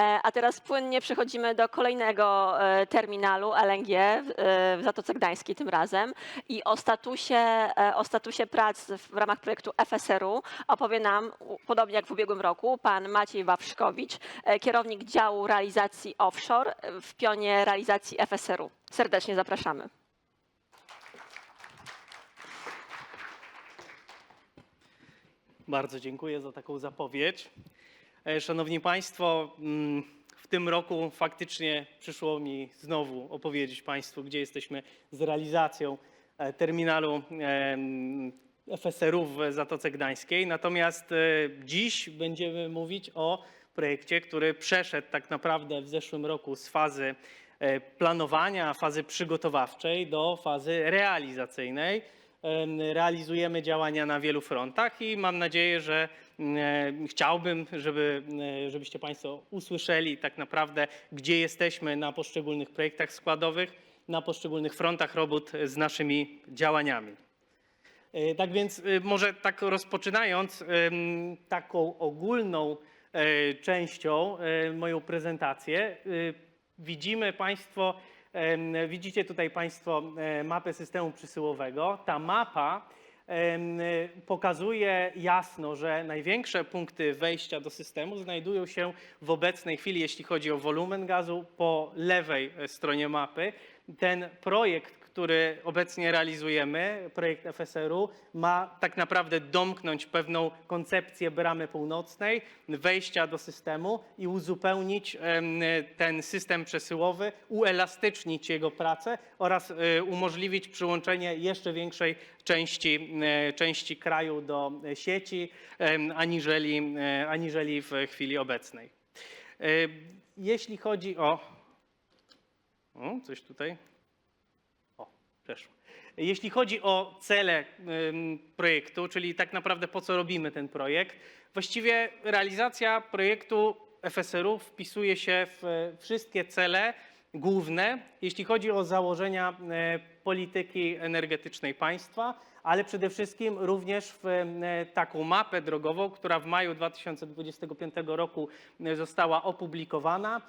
E, A teraz płynnie przechodzimy do kolejnego e, terminalu LNG w, e, w Zatoce Gdańskiej tym razem i o statusie, o statusie prac w ramach projektu FSR-u opowie nam, podobnie jak w ubiegłym roku, pan Maciej Wawrzkowicz, kierownik działu realizacji offshore w pionie realizacji FSR-u. Serdecznie zapraszamy. Bardzo dziękuję za taką zapowiedź. E, Szanowni Państwo, mm, w tym roku faktycznie przyszło mi znowu opowiedzieć Państwu, gdzie jesteśmy z realizacją e, terminalu FSR-u w Zatoce Gdańskiej. Natomiast e, dziś będziemy mówić o projekcie, który przeszedł tak naprawdę w zeszłym roku z fazy planowania, fazy przygotowawczej do fazy realizacyjnej. Em, Realizujemy działania na wielu frontach i mam nadzieję, że chciałbym, żeby, żebyście Państwo usłyszeli tak naprawdę, gdzie jesteśmy na poszczególnych projektach składowych, na poszczególnych frontach robót z naszymi działaniami. E, Tak więc e, może tak rozpoczynając taką ogólną e, częścią moją prezentację, widzimy Państwo, widzicie tutaj Państwo e, mapę systemu przesyłowego. Ta mapa pokazuje jasno, że największe punkty wejścia do systemu znajdują się w obecnej chwili, jeśli chodzi o wolumen gazu, po lewej e, stronie mapy. Ten projekt, który obecnie realizujemy, projekt FSR-u, ma tak naprawdę domknąć pewną koncepcję bramy północnej, wejścia do systemu i uzupełnić ten system przesyłowy, uelastycznić jego pracę oraz e, umożliwić przyłączenie jeszcze większej części, e, części kraju do e, sieci, aniżeli, aniżeli w chwili obecnej. Jeśli chodzi o. O, coś tutaj. O, przeszło. Jeśli chodzi o cele projektu, czyli tak naprawdę po co robimy ten projekt, właściwie realizacja projektu FSR-u wpisuje się w e, wszystkie cele główne, jeśli chodzi o założenia e, polityki energetycznej państwa, ale przede wszystkim również w e, taką mapę drogową, która w maju 2025 roku została opublikowana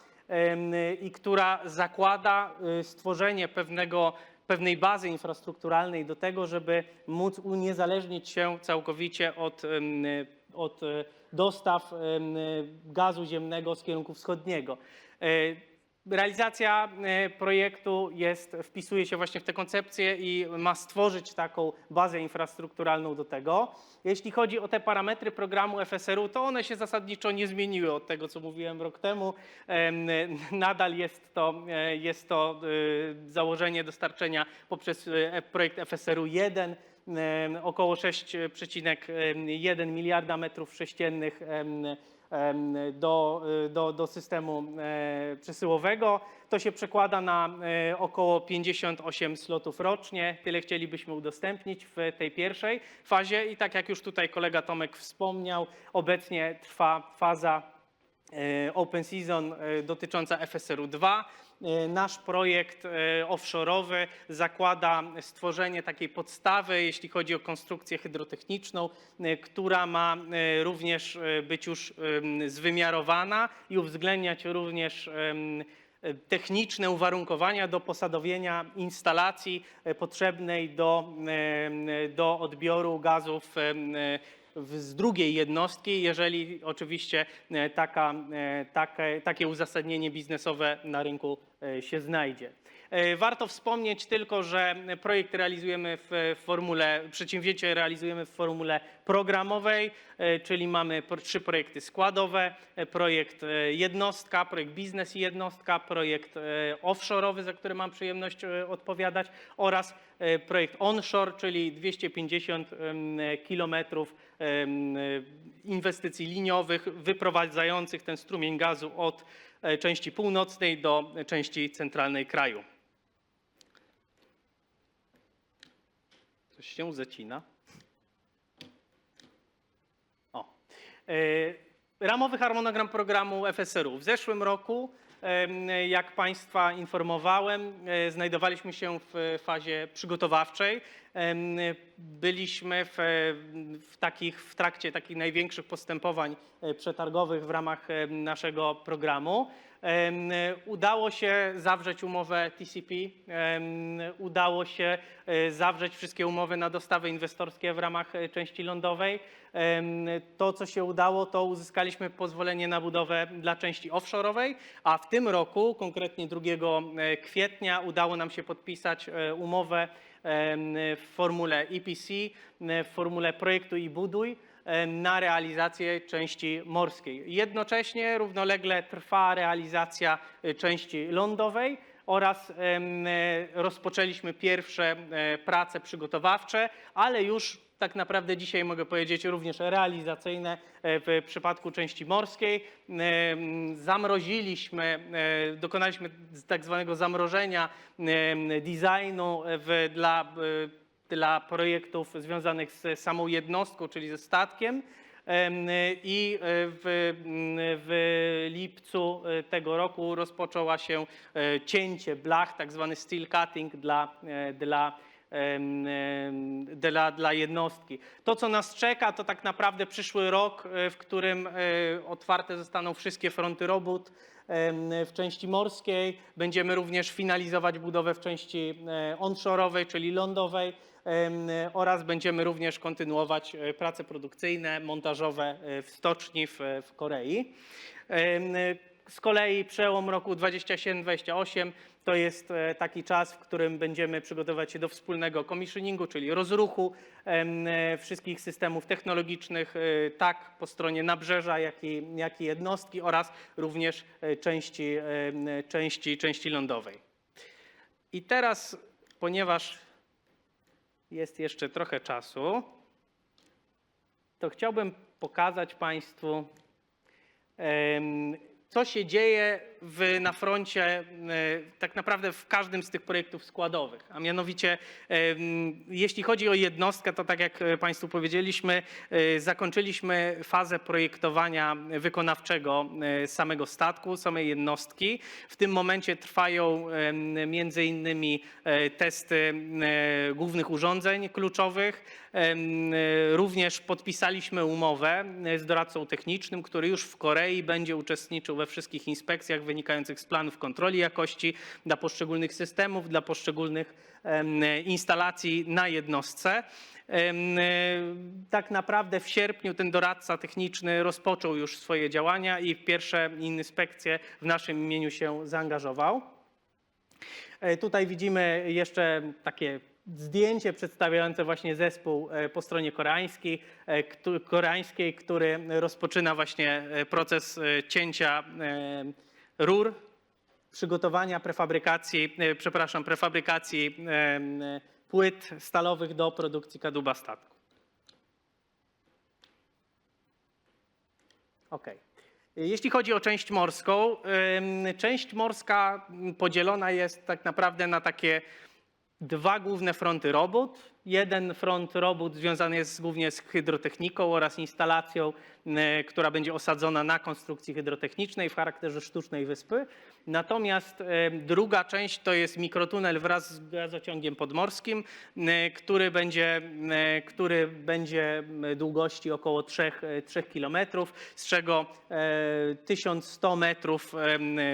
i która zakłada stworzenie pewnego, pewnej bazy infrastrukturalnej do tego, żeby móc uniezależnić się całkowicie od, od e, dostaw em, gazu ziemnego z kierunku wschodniego. Realizacja e, projektu jest, wpisuje się właśnie w tę koncepcję i ma stworzyć taką bazę infrastrukturalną do tego. Jeśli chodzi o te parametry programu FSR-u, to one się zasadniczo nie zmieniły od tego, co mówiłem rok temu. Em, Nadal jest to, e, jest to e, założenie dostarczenia poprzez projekt FSR-u 1 em, około 6,1 miliarda metrów sześciennych do, y, do, do systemu e, przesyłowego. To się przekłada na e, około 58 slotów rocznie. Tyle chcielibyśmy udostępnić w tej pierwszej fazie i tak jak już tutaj kolega Tomek wspomniał, obecnie trwa faza e, Open Season dotycząca FSR-u 2. E, Nasz projekt e, offshore'owy zakłada stworzenie takiej podstawy, jeśli chodzi o konstrukcję hydrotechniczną, e, która ma również być już zwymiarowana i uwzględniać również techniczne uwarunkowania do posadowienia instalacji potrzebnej do, do odbioru gazów z drugiej jednostki, jeżeli oczywiście e, taka, e, takie, takie uzasadnienie biznesowe na rynku e, się znajdzie. E, Warto wspomnieć tylko, że projekt realizujemy w formule, przedsięwzięcie realizujemy w formule programowej, e, czyli mamy trzy projekty składowe, e, projekt jednostka, projekt biznes i jednostka, projekt offshore'owy, za który mam przyjemność odpowiadać oraz projekt onshore, czyli 250 em, kilometrów inwestycji liniowych wyprowadzających ten strumień gazu od części północnej do części centralnej kraju. Coś się zacina. O. E, Ramowy harmonogram programu FSR-u. W zeszłym roku jak Państwa informowałem, e, znajdowaliśmy się w fazie przygotowawczej. Byliśmy w, w, takich, w trakcie takich największych postępowań e, przetargowych w ramach e, naszego programu. Udało się zawrzeć umowę TCP, udało się e, zawrzeć wszystkie umowy na dostawy inwestorskie w ramach części lądowej. To, co się udało, to uzyskaliśmy pozwolenie na budowę dla części offshore'owej, a w tym roku, konkretnie 2 e, kwietnia, udało nam się podpisać umowę w formule EPC, w formule projektu i buduj na realizację części morskiej. Jednocześnie równolegle trwa realizacja e, części lądowej oraz e, rozpoczęliśmy pierwsze e, prace przygotowawcze, ale już tak naprawdę dzisiaj mogę powiedzieć również realizacyjne e, w przypadku części morskiej. Em, Zamroziliśmy, e, dokonaliśmy tak zwanego zamrożenia designu w, dla, e, dla projektów związanych z samą jednostką, czyli ze statkiem. Em, I e, w, w lipcu e, tego roku rozpoczęła się e, cięcie blach, tak zwany steel cutting dla, e, dla, dla, dla jednostki. To, co nas czeka, to tak naprawdę przyszły rok, e, w którym e, otwarte zostaną wszystkie fronty robót w części morskiej. Będziemy również finalizować budowę w części e, onshore'owej, czyli lądowej oraz będziemy również kontynuować prace produkcyjne, montażowe w stoczni w, w Korei. Z kolei przełom roku 27-28 to jest e, taki czas, w którym będziemy przygotowywać się do wspólnego commissioningu, czyli rozruchu e, wszystkich systemów technologicznych, e, tak po stronie nabrzeża, jak i, jak i jednostki oraz również części, części, części lądowej. I teraz, ponieważ jest jeszcze trochę czasu, to chciałbym pokazać Państwu, co się dzieje w, na froncie e, tak naprawdę w każdym z tych projektów składowych. A mianowicie, em, jeśli chodzi o jednostkę, to tak jak e, Państwu powiedzieliśmy, e, zakończyliśmy fazę projektowania wykonawczego e, samego statku, samej jednostki. W tym momencie trwają między innymi e, testy e, głównych urządzeń kluczowych. E, Również podpisaliśmy umowę e, z doradcą technicznym, który już w Korei będzie uczestniczył we wszystkich inspekcjach wynikających z planów kontroli jakości dla poszczególnych systemów, dla poszczególnych instalacji na jednostce. E, Tak naprawdę w sierpniu ten doradca techniczny rozpoczął już swoje działania i w pierwsze inspekcje w naszym imieniu się zaangażował. E, Tutaj widzimy jeszcze takie zdjęcie przedstawiające właśnie zespół e, po stronie koreańskiej, koreańskiej, który rozpoczyna właśnie proces cięcia rur, przygotowania prefabrykacji, e, przepraszam, prefabrykacji e, m, płyt stalowych do produkcji kadłuba statku. Okej. Jeśli chodzi o część morską, część morska podzielona jest tak naprawdę na takie dwa główne fronty robót. Jeden front robót związany jest głównie z hydrotechniką oraz instalacją, y, która będzie osadzona na konstrukcji hydrotechnicznej w charakterze sztucznej wyspy. Natomiast y, druga część to jest mikrotunel wraz z gazociągiem podmorskim, y, który będzie, który będzie długości około 3, 3 km, z czego e, 1100 metrów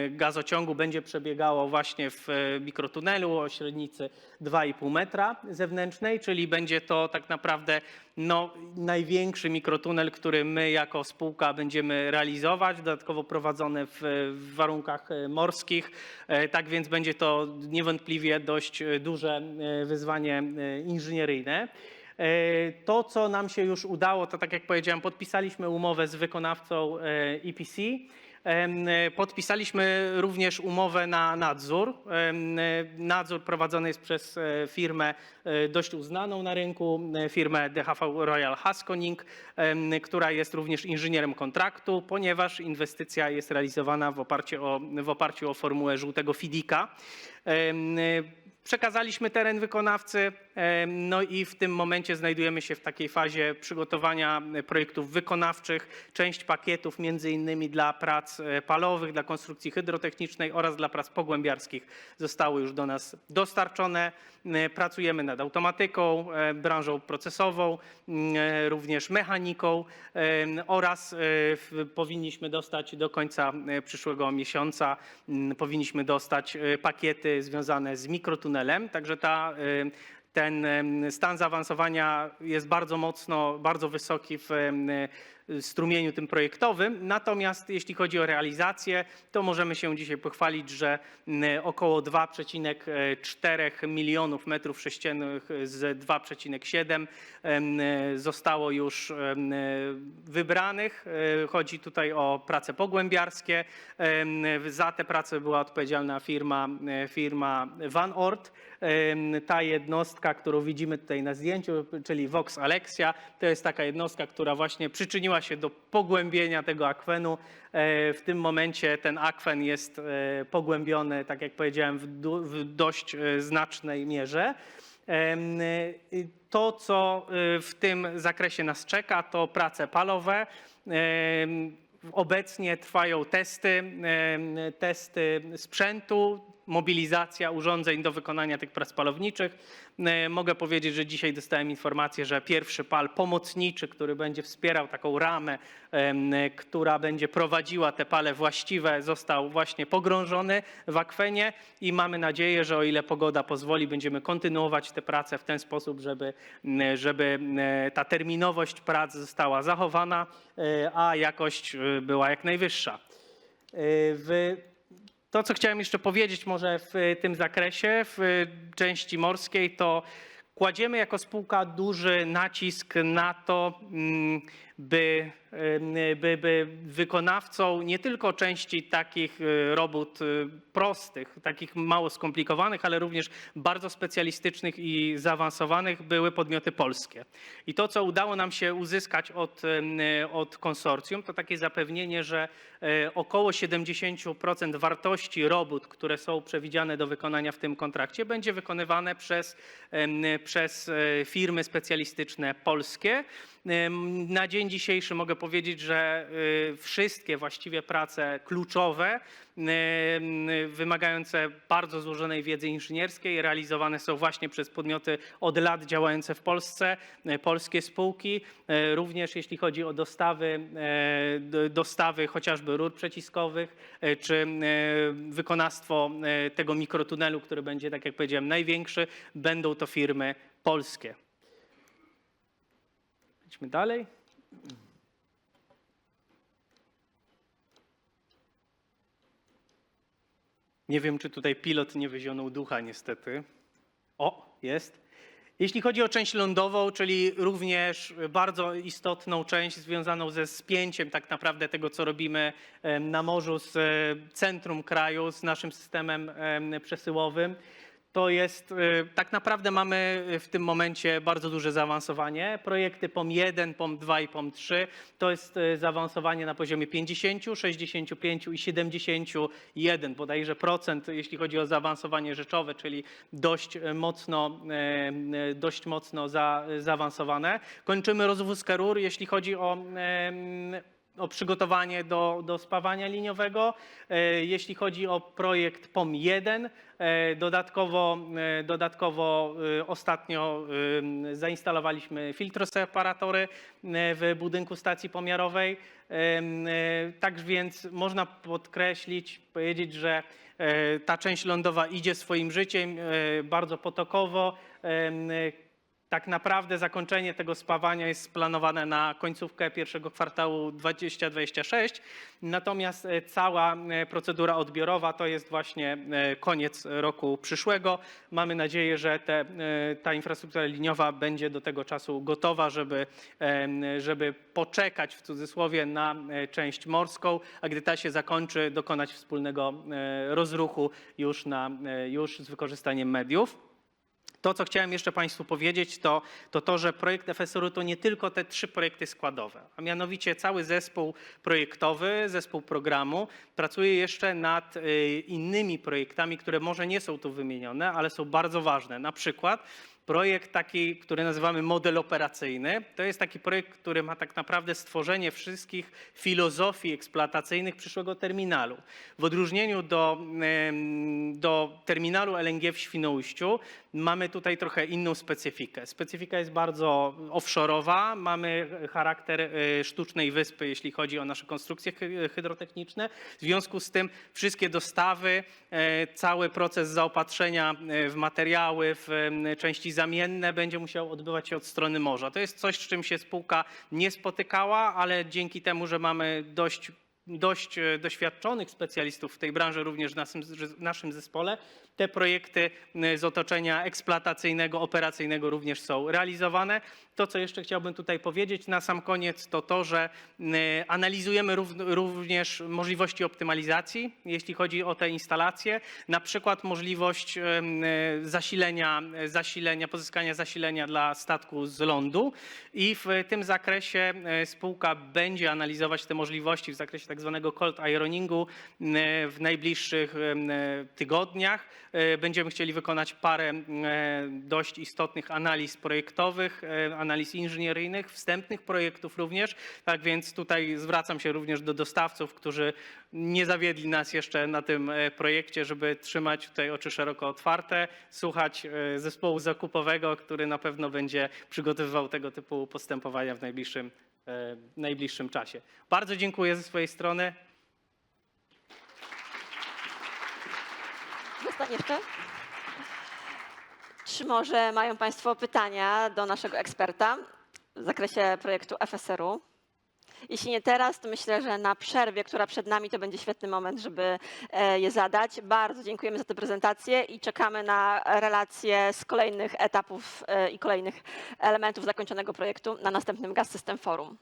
gazociągu będzie przebiegało właśnie w e, mikrotunelu o średnicy 2,5 metra zewnętrznej, czyli będzie to tak naprawdę no, największy mikrotunel, który my jako spółka będziemy realizować, dodatkowo prowadzony w, w warunkach e, morskich. E, Tak więc będzie to niewątpliwie dość e, duże wyzwanie inżynieryjne. To, co nam się już udało, to tak jak powiedziałem, podpisaliśmy umowę z wykonawcą EPC. Podpisaliśmy również umowę na nadzór. Nadzór prowadzony jest przez e, firmę e, dość uznaną na rynku, e, firmę DHV Royal Haskoning, która jest również inżynierem kontraktu, ponieważ inwestycja jest realizowana w oparciu o, w oparciu o formułę żółtego FIDIKA. Przekazaliśmy teren wykonawcy, e, no i w tym momencie znajdujemy się w takiej fazie przygotowania projektów wykonawczych, część pakietów między innymi dla prac e, palowych, dla konstrukcji hydrotechnicznej oraz dla prac pogłębiarskich zostały już do nas dostarczone. E, Pracujemy nad automatyką, branżą procesową, m, e, również mechaniką oraz powinniśmy dostać do końca przyszłego miesiąca, m, powinniśmy dostać pakiety związane z mikrotunelem, także ta e, ten stan zaawansowania jest bardzo mocno, bardzo wysoki w strumieniu tym projektowym. Natomiast jeśli chodzi o realizację, to możemy się dzisiaj pochwalić, że m, około 2,4 milionów metrów sześciennych z 2,7 em, zostało już wybranych. Chodzi tutaj o prace pogłębiarskie. Za te prace była odpowiedzialna firma, firma Van Ort. Ta jednostka, którą widzimy tutaj na zdjęciu, czyli Vox Alexia, to jest taka jednostka, która właśnie przyczyniła się do pogłębienia tego akwenu. E, W tym momencie ten akwen jest e, pogłębiony, tak jak powiedziałem, w, dość e, znacznej mierze. To, co w tym zakresie nas czeka, to prace palowe. Obecnie trwają testy, testy sprzętu, mobilizacja urządzeń do wykonania tych prac palowniczych. E, Mogę powiedzieć, że dzisiaj dostałem informację, że pierwszy pal pomocniczy, który będzie wspierał taką ramę, która będzie prowadziła te pale właściwe, został właśnie pogrążony w akwenie i mamy nadzieję, że o ile pogoda pozwoli, będziemy kontynuować te prace w ten sposób, żeby, żeby ta terminowość prac została zachowana, e, a jakość e, była jak najwyższa. W to, co chciałem jeszcze powiedzieć może w tym zakresie, w części morskiej, to kładziemy jako spółka duży nacisk na to, mm, by, by, by wykonawcą nie tylko części takich e, robót e, prostych, takich mało skomplikowanych, ale również bardzo specjalistycznych i zaawansowanych były podmioty polskie. I to, co udało nam się uzyskać od, od konsorcjum, to takie zapewnienie, że e, około 70% wartości robót, które są przewidziane do wykonania w tym kontrakcie, będzie wykonywane przez, przez e, firmy specjalistyczne polskie. Na dzień dzisiejszy mogę powiedzieć, że y, wszystkie właściwie prace kluczowe, wymagające bardzo złożonej wiedzy inżynierskiej, realizowane są właśnie przez podmioty od lat działające w Polsce, e, polskie spółki. E, Również jeśli chodzi o dostawy, dostawy chociażby rur przeciskowych, czy wykonawstwo tego mikrotunelu, który będzie, tak jak powiedziałem, największy, będą to firmy polskie. Idźmy dalej. Nie wiem, czy tutaj pilot nie wyzionął ducha, niestety. O, jest. Jeśli chodzi o część lądową, czyli również bardzo istotną część związaną ze spięciem tak naprawdę tego, co robimy na morzu z e, centrum kraju, z naszym systemem em, przesyłowym, to jest, e, tak naprawdę mamy w tym momencie bardzo duże zaawansowanie. Projekty POM 1, POM 2 i POM 3 to jest e, zaawansowanie na poziomie 50, 65 i 71 bodajże procent, jeśli chodzi o zaawansowanie rzeczowe, czyli dość mocno, dość mocno za, zaawansowane. Kończymy rozwózkę rur, jeśli chodzi o o przygotowanie do, do spawania liniowego. E, Jeśli chodzi o projekt POM 1, e, dodatkowo, e, dodatkowo ostatnio zainstalowaliśmy filtroseparatory w budynku stacji pomiarowej. Tak więc można podkreślić, powiedzieć, że ta część lądowa idzie swoim życiem bardzo potokowo. Tak naprawdę zakończenie tego spawania jest planowane na końcówkę pierwszego kwartału 2026, natomiast e, cała e, procedura odbiorowa to jest właśnie e, koniec roku przyszłego. Mamy nadzieję, że te, ta infrastruktura liniowa będzie do tego czasu gotowa, żeby, żeby poczekać w cudzysłowie na część morską, a gdy ta się zakończy, dokonać wspólnego rozruchu już, na, już z wykorzystaniem mediów. To, co chciałem jeszcze Państwu powiedzieć, to to, to że projekt FSR-u to nie tylko te trzy projekty składowe, a mianowicie cały zespół projektowy, zespół programu pracuje jeszcze nad y, innymi projektami, które może nie są tu wymienione, ale są bardzo ważne. Na przykład projekt taki, który nazywamy model operacyjny. To jest taki projekt, który ma tak naprawdę stworzenie wszystkich filozofii eksploatacyjnych przyszłego terminalu. W odróżnieniu do, do terminalu LNG w Świnoujściu mamy tutaj trochę inną specyfikę. Specyfika jest bardzo offshore'owa, mamy charakter e, sztucznej wyspy, jeśli chodzi o nasze konstrukcje hy- hydrotechniczne. W związku z tym wszystkie dostawy, e, cały proces zaopatrzenia e, w materiały, w części zamienne będzie musiał odbywać się od strony morza. To jest coś, z czym się spółka nie spotykała, ale dzięki temu, że mamy dość dość e, doświadczonych specjalistów w tej branży, również w naszym, w naszym zespole. Te projekty z otoczenia eksploatacyjnego, operacyjnego również są realizowane. To, co jeszcze chciałbym tutaj powiedzieć na sam koniec, to to, że e, analizujemy rów- również możliwości optymalizacji, jeśli chodzi o te instalacje. Na przykład możliwość em, e, zasilenia, zasilenia, pozyskania zasilenia dla statku z lądu i w tym zakresie spółka będzie analizować te możliwości w zakresie tak zwanego cold ironingu w najbliższych tygodniach. Będziemy chcieli wykonać parę dość istotnych analiz projektowych, analiz inżynieryjnych, wstępnych projektów również. Tak więc tutaj zwracam się również do dostawców, którzy nie zawiedli nas jeszcze na tym e, projekcie, żeby trzymać tutaj oczy szeroko otwarte, słuchać e, zespołu zakupowego, który na pewno będzie przygotowywał tego typu postępowania w najbliższym, e, najbliższym czasie. Bardzo dziękuję ze swojej strony. Zostań jeszcze? Czy może mają Państwo pytania do naszego eksperta w zakresie projektu FSR-u? Jeśli nie teraz, to myślę, że na przerwie, która przed nami, to będzie świetny moment, żeby e, je zadać. Bardzo dziękujemy za tę prezentację i czekamy na relacje z kolejnych etapów e, i kolejnych elementów zakończonego projektu na następnym Gas System Forum.